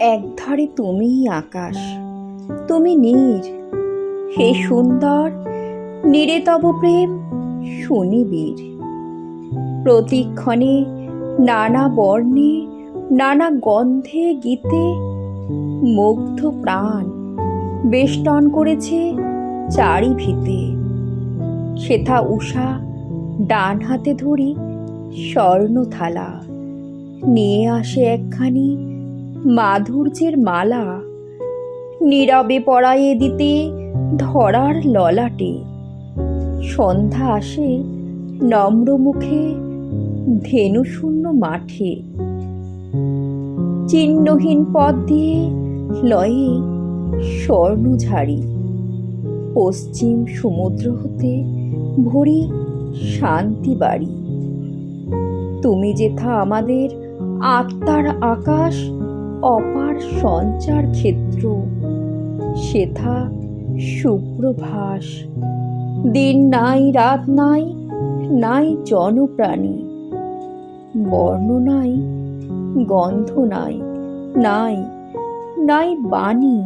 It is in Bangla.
একধারে তুমিই আকাশ, তুমি নীর। হে সুন্দর নীরে তব প্রেম শুনিবীর প্রতিক্ষণে নানা বর্ণে, নানা গন্ধে গীতে মুগ্ধ প্রাণ বেষ্টন করেছে চারি ভিতে সেথা উষা ডান হাতে ধরি স্বর্ণ থালা নিয়ে আসে একখানি মাধুর্যের মালা। নীরবে পড়াইয়ে দিতে ধরার ললাটে। সন্ধ্যা আসে, নম্র মুখে ধেনুশূন্য মাঠে। চিহ্নহীন পথ দিয়ে লয়ে স্বর্ণঝাড়ি পশ্চিম সমুদ্র হতে ভরি শান্তি বাড়ি। তুমি যেথা আমাদের আত্মার আকাশ অপার সঞ্চার ক্ষেত্র, সেথা সুপ্রভাস। দিন নাই, রাত নাই নাই জনপ্রাণী। বর্ণ নাই, গন্ধ নাই নাই নাই বাণী।